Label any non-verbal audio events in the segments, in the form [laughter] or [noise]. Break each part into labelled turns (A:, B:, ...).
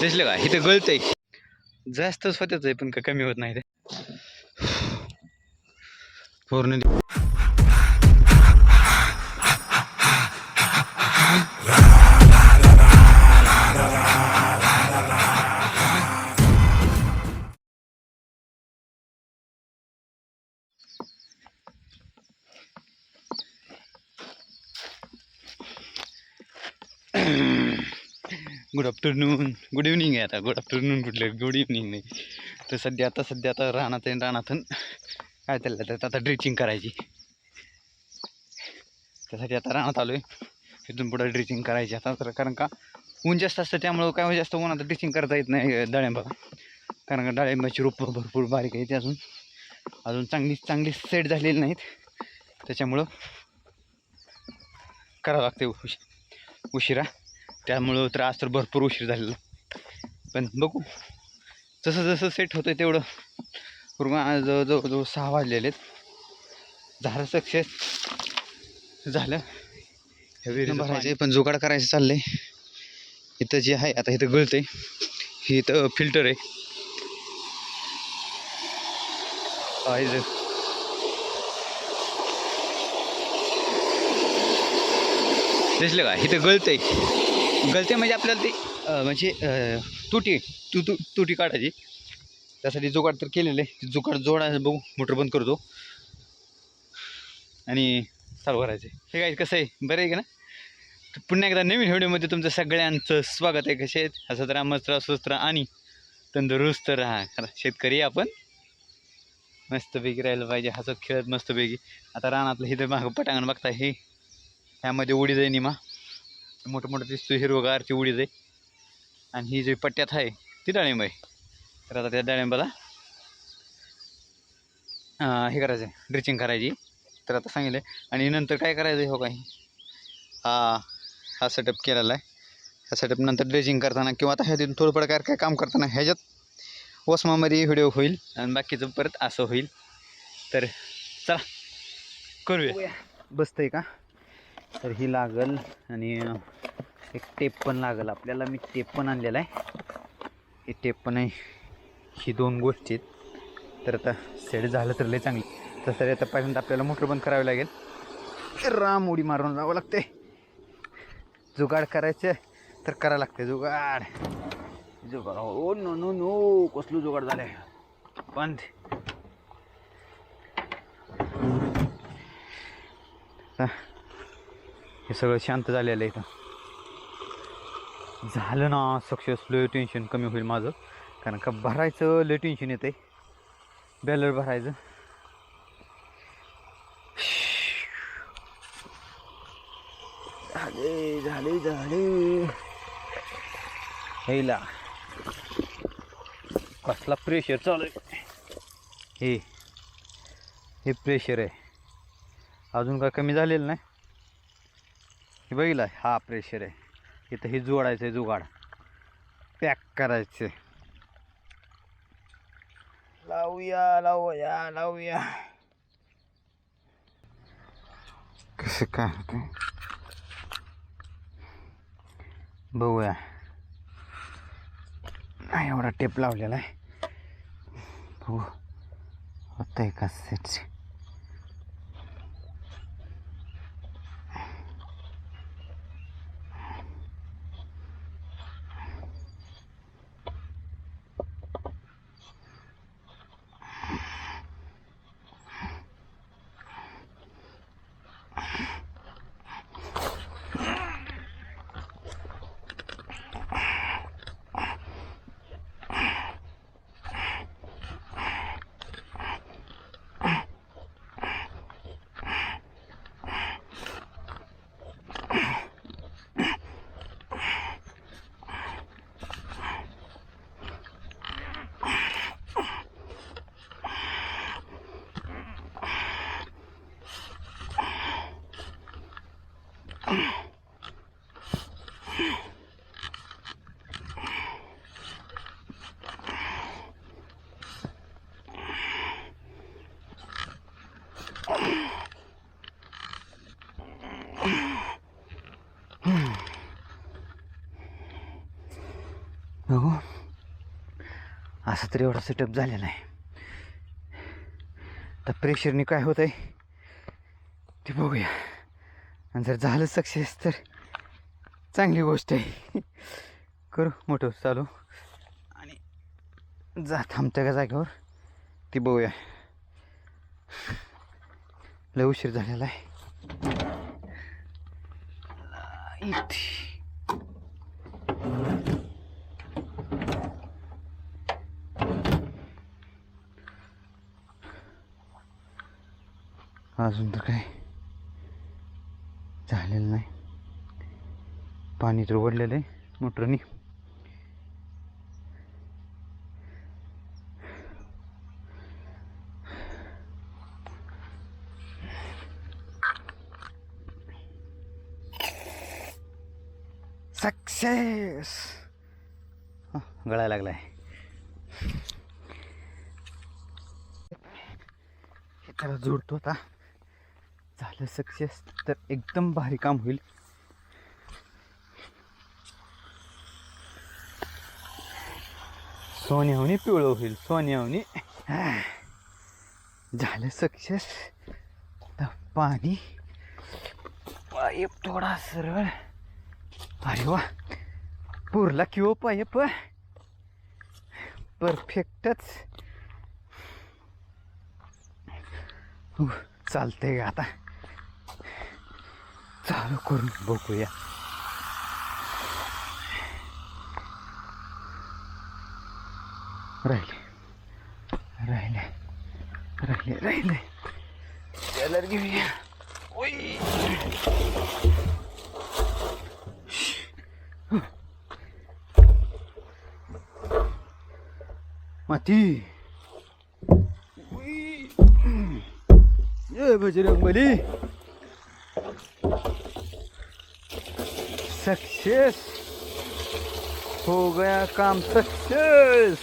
A: दिसलं का? इथं गळतंय. जास्तच होतच आहे पण का कमी होत नाही ते पूर्ण गुड आफ्टरनून गुड इव्हनिंग आहे आता. गुड आफ्टरनून कुठले गुड इव्हनिंग नाही. तर सध्या आता सध्या आता रानात आहे रानातून काय चाललं तर आता ड्रिचिंग करायची. त्यासाठी आता रानात आलो आहे तिथून पुढं ड्रिचिंग करायची आता. तर कारण का ऊन जास्त असतं त्यामुळं काय जास्त उन्हात ड्रिचिंग करता येत नाही डाळिंबाला कारण का डाळिंबाची रोपं भरपूर बारीक आहे ते अजून. अजून चांगली चांगली सेट झालेली नाहीत. त्याच्यामुळं करावं लागते उश उशिरा. त्यामुळं त्रास तर भरपूर उशीर झालेला. पण बघू. जसं जसं सेट होतं तेवढं. पूर्ण आज जवळ सहा वाजलेले आहेत. झालं सक्सेस झालं. भरायचे पण जुगाड करायचं चाललंय. इथं जे आहे आता इथं गळतंय. हे इथं फिल्टर आहे. दिसलं का? इथं गळतंय. गळते म्हणजे आपल्याला ते म्हणजे तुटी तू तू तुटी काढायची. त्यासाठी जुगाड तर केलेलं आहे. जुगाड जोडायचं बघू. मोटर बंद करतो. आणि चालू करायचं. हे काय कसं आहे? बरं आहे का ना? तर पुन्हा एकदा नवीन व्हिडिओमध्ये तुमचं सगळ्यांचं स्वागत आहे. कसे आहेत? असं तर मस्त राहा स्वस्त राहा आणि तंदुरुस्त राहा. खरं शेतकरी आपण. मस्तपैकी राहिलं पाहिजे. हसत खेळत मस्तपैकी. आता रानातलं हे तर मागं पटांगण बघता हे ह्यामध्ये उडी आहे मा. मोठं मोठं दिसतो हिरवगारची उडीद आहे आणि ही जी पट्ट्यात आहे ती डाळिंब आहे. तर आता त्या डाळिंबाला हे करायचं आहे ड्रिचिंग करायची. तर आता सांगितलं आणि नंतर काय करायचं आहे हो काही? हा हा सेटअप केलेला आहे. ह्या सेटअप नंतर ड्रेसिंग करताना किंवा आता ह्यातून थोडं प्रकार काय काम करताना ह्याच्यात वसमामध्ये व्हिडिओ होईल आणि बाकीचं परत असं होईल. तर चला करूया. बसतंय का? तर ही लागल आणि एक टेप पण लागल आपल्याला. मी टेप पण आणलेला आहे. हे टेप पण आहे. ही दोन गोष्टी आहेत. तर आता सेट झालं तर लय चांगली. तसं आता पहिल्यांदा आपल्याला मोटर बंद करावी लागेल. राम उडी मारून जावं लागते जुगाड करायचं तर करावं लागते जुगाड. जुगाड ओ नो नो नो कसलं जुगाड झालं बंद. आता हे सगळं शांत झालेलं आहे इथं. झालं ना सक्सेस लो टेन्शन कमी होईल माझं. कारण का भरायचं लय टेन्शन येते बॅलर भरायचं. झाले झाले झाले. हेला. कसला प्रेशर चालू आहे. हे. हे प्रेशर आहे. अजून काय कमी झालेलं नाही. हे बघितलं? हा प्रेशर आहे. इथं हे जोडायचं आहे जुगाड. पॅक करायचं लावूया लावूया लावूया. कसं काय होतं बघूया. नाही एवढा टेप लावलेला आहे. बघू. होतं आहे का सेट बघू. असं तरी एवढा सेटअप झालेला आहे तर प्रेशरनी काय होत आहे ते बघूया. आणि जर झालं सक्सेस तर चांगली गोष्ट आहे. करू मोठं चालू. आणि जा थांबत्या का जागेवर. ती बघूया. लय उशीर झालेला आहे. इथे. अजून तर काय? झालेलं नाही. पाणी तर ओढलेलं आहे. मोटरनी सक्सेस गळायला लागलाय हे त्याला जोडतो आता झालं सक्सेस तर एकदम भारी काम होईल. सोन्याहून पिवळं होईल सोन्याहून झालं सक्सेस तर पाणी. पाईप थोडा सरळ. अरे वा. पुरला किंवा पाईप. परफेक्टच चालतंय का आता. चालू करून बघूया राहिले राहिले राहिले राहिले कलर घेऊया ओय माती ये बजरंग बली सक्सेस हो गया काम सक्सेस.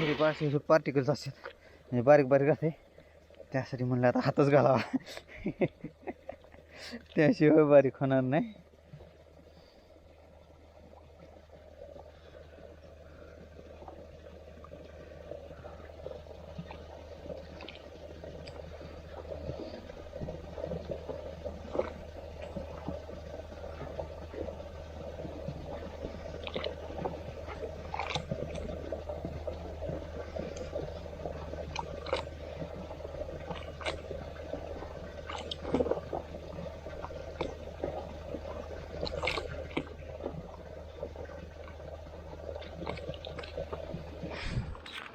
A: मेरे पास हे पार्टिकल्स असतात म्हणजे बारीक बारीक असते त्यासाठी म्हणलं आता हातच घालावा. [laughs] त्याशिवाय बारीक होणार नाही.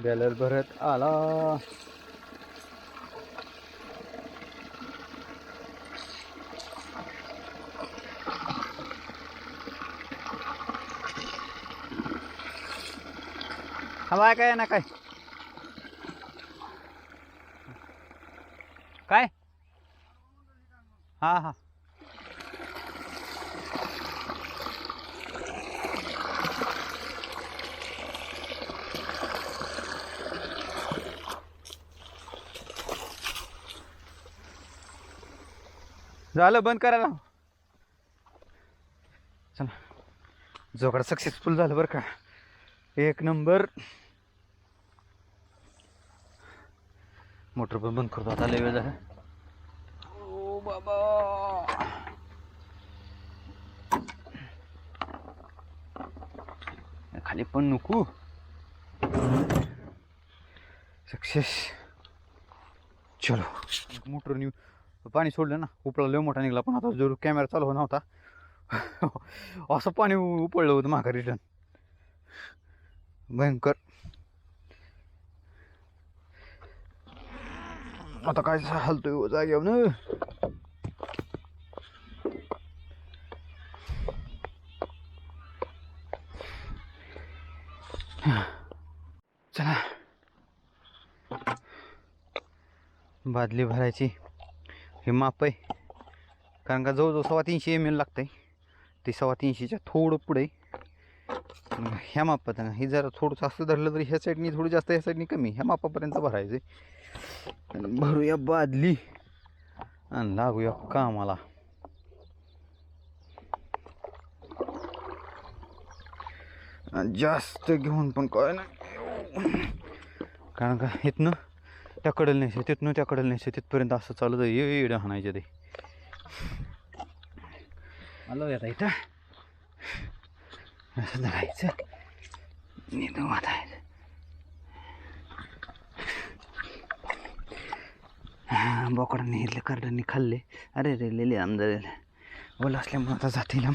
A: बॅलर भरत आला. हवा काय ना काय? काय? हा हा. झालं बंद करायला चला. जोकडा सक्सेसफुल झालं बरं का. एक नंबर. मोटर पण बंद करतो आता लय वेळ झाला. ओ बाबा. खाली पण नको. सक्सेस चलो. मोटरनी पाणी सोडलं ना उपळा लय मोठा निघाला. पण आता जरूर कॅमेरा चालू नव्हता [laughs] असं पाणी उपळलं होतं माघार रिटर्न भयंकर. आता काय हलतोय हो जागेवर न चला. बादली भरायची. हे माप आहे. कारण का जवळजवळ सव्वा तीनशे एम एल लागतं आहे ते सव्वा तीनशेच्या थोडं पुढे ह्या मापात हे जरा थोडंसं असं धरलं तरी ह्या साईडनी थोडं जास्त ह्या साईडनी कमी. ह्या मापापर्यंत भरायचं आहे. भरूया बादली. आणि लागूया कामाला. जास्त घेऊन पण काय नाही. कारण का इथनं कडेला नाही तिथनं त्या कडेला नाही तिथपर्यंत असं चालू आहे. येड हाणायचे ते. आलो आता इथं. असं धरायचं. नीट वाटायचं बोकडांनी इथले करडांनी खाल्ले. अरे रे लिहिले आमदार ओला असल्यामुळे आता जातील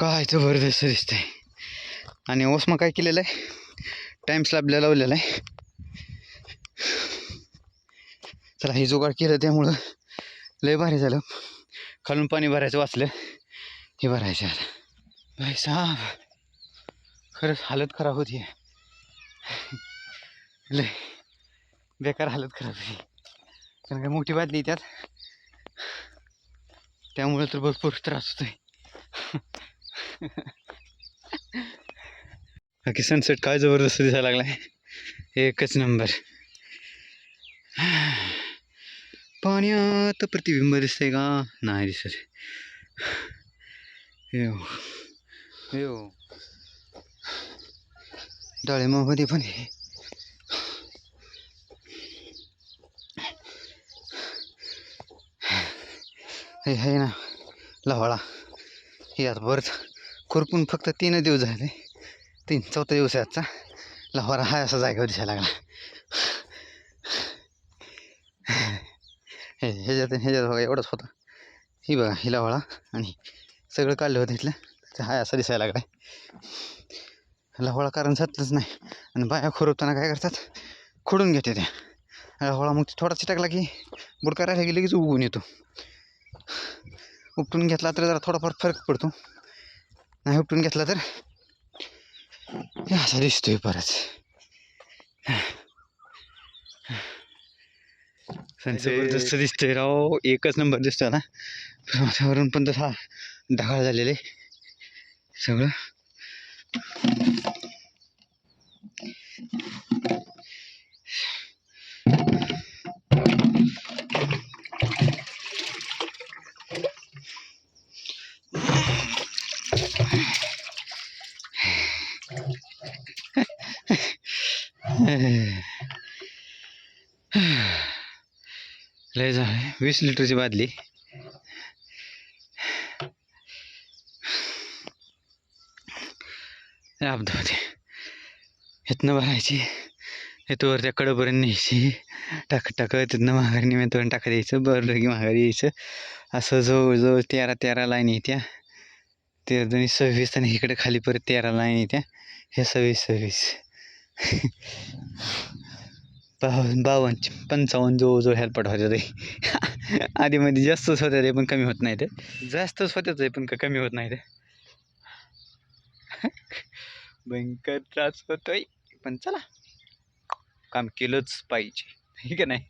A: काय जबरदस्त दिसतंय आणि ओसमा काय केलेलं आहे? टाईम स्लॅबला लावलेला आहे. चला हे जुगाड केलं त्यामुळं लय भारी झालं. खालून पाणी भरायचं वाचलं. हे भरायचं आता. भाई साहेब खरंच हालत खराब होती. लय बेकार हालत खराब होती. कारण काय मोठी बादली त्यात. त्यामुळे तर भरपूर त्रास होतोय. बाकी सनसेट काय जबरदस्त दिसायला लागलाय? एकच नंबर पाण्यात प्रतिबिंब दिसतंय का? नाही दिसत. येऊ येऊ डाळिंबामध्ये पण आहे हे आहे ना लवाळा. हे आता बरंच खुरपून फक्त तीन दिवस झाले. तीन चौथा दिवस आहे आजचा. लवारा हा असा जागेवर दिसायला लागला. हे ह्याच्यात ह्याच्यात बघा एवढंच होता. ही बघा ही लवाळा आणि सगळं काढलं होतं इथलं. ते हाय असा दिसायला लागला लवाळा कारण जातच नाही. आणि बाया खुरपताना काय करतात? खोडून घेते त्या. लवाळा मग थोडा चिटकला की बुडका राहिला की लगेच उगवून येतो. उपटून घेतला तर जरा थोडाफार फरक पडतो. नाही उपटून घेतला तर? हे असा दिसतोय परत. जबरदस्त दिसतोय राव. एकच नंबर दिसतोय ना? वातावरण पण तसा ढगाळ झालेले सगळं. [laughs] लय झालं वीस लिटरची बादली. अपदा होते इथनं भरायची. इथवर त्या कडपर्यंत न्यायची. टाक टाक तिथनं माघारी निमित्तपर्यंत टाकत द्यायचं बरं की माघारी यायचं. असं जवळजवळ तेरा तेरा लाईन येत्या. ते दोन्ही सव्वीस आणि इकडे खाली परत तेरा लाईन येत्या. हे सव्वीस सव्वीस. बावन्न बावन्न पंचावन्न जवळजवळ हेल्पट होत्या ते आधीमध्ये जास्तच होत्या ते पण कमी होत नाही ते जास्तच होत्या ते पण कमी होत नाही ते भयंकर त्रास होतोय. पण चला काम केलंच पाहिजे. ठीक का नाही?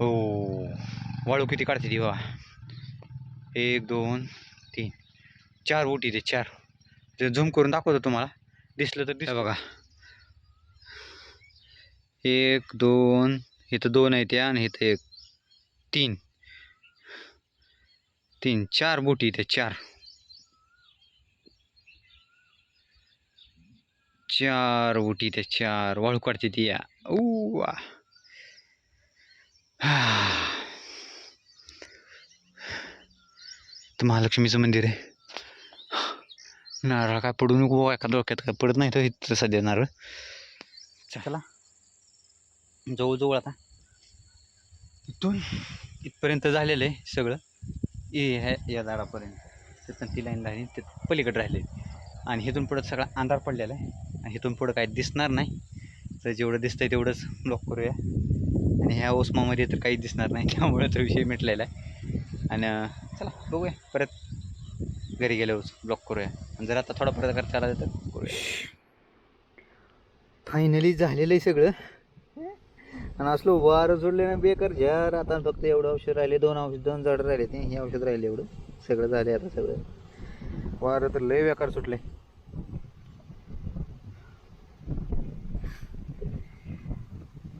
A: हो वाळू किती काढते ती बाबा? एक दोन तीन. चार ओटी ते चार. ते झूम करून दाखवतो तुम्हाला. दिसलं तर दिसलं बघा. एक दोन इथं दोन आहेत त्या आणि इथं एक. तीन. तीन चार बोटी इथे चार. चार बोटी इथे चार. वाळू काढते ती या. ऊ महालक्ष्मीचं मंदिर आहे. नारळ काय पडू नको एका डोक्यात काय पडत नाही तर इथं सध्या नारळ. चला. जवळजवळ आता. इथून इथपर्यंत झालेलं आहे सगळं. ए ह्या या झाडापर्यंत. तिथून ती लाईन राहिली ते पलीकडे राहिले. आणि इथून पुढं सगळा अंधार पडलेला आहे. आणि इथून पुढं काय दिसणार नाही. तर जेवढं दिसतंय तेवढंच ब्लॉक करूया. आणि ह्या ओस्मामध्ये तर काही दिसणार नाही त्यामुळे तर विषय मिटलेला आहे. आणि चला बघूया. परत घरी गेल्यावर ब्लॉक करूया. आणि जर आता थोडा फरक करता आला तर करूया. फायनली झालेलं आहे सगळं. आणि असलो वारं जोडले ना बेकार. झार आता फक्त एवढं औषध राहिले दोन औषध दोन झाडं राहिले ते हे औषध राहिले एवढं. सगळं झाले आता सगळं. वारं तर लय बेकार सुटले.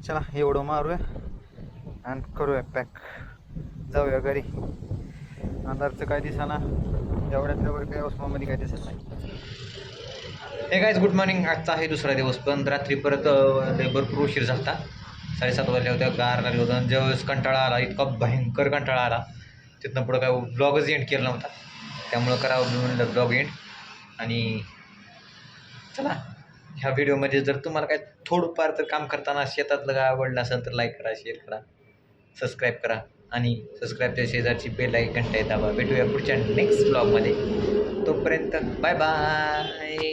A: चला एवढं मारूया. आणि करूया पॅक. जाऊया घरी. अंधारचं काय दिसाना? एवढ्यात तेवढं काय उस्मामध्ये काय दिसत नाही. हे गायज गुड मॉर्निंग आजचा आहे दुसरा दिवस पण रात्री परत भरपूर उशीर झाला साडेसात वाजल्या होत्या गार लागलं होतं आणि ज्यावेळेस कंटाळा आला इतका भयंकर कंटाळा आला तिथनं पुढं काय ब्लॉगच एंड केला नव्हता. त्यामुळं करावं म्हणलं ब्लॉग एंड आणि चला ह्या व्हिडिओमध्ये जर तुम्हाला काय थोडंफार तर काम करताना शेतातलं काय आवडलं असेल तर लाईक करा शेअर करा सबस्क्राईब करा. आणि सबस्क्राईबच्या शेजारची बेल आहे घंटा दाबा भेटूया पुढच्या नेक्स्ट ब्लॉगमध्ये तोपर्यंत बाय बाय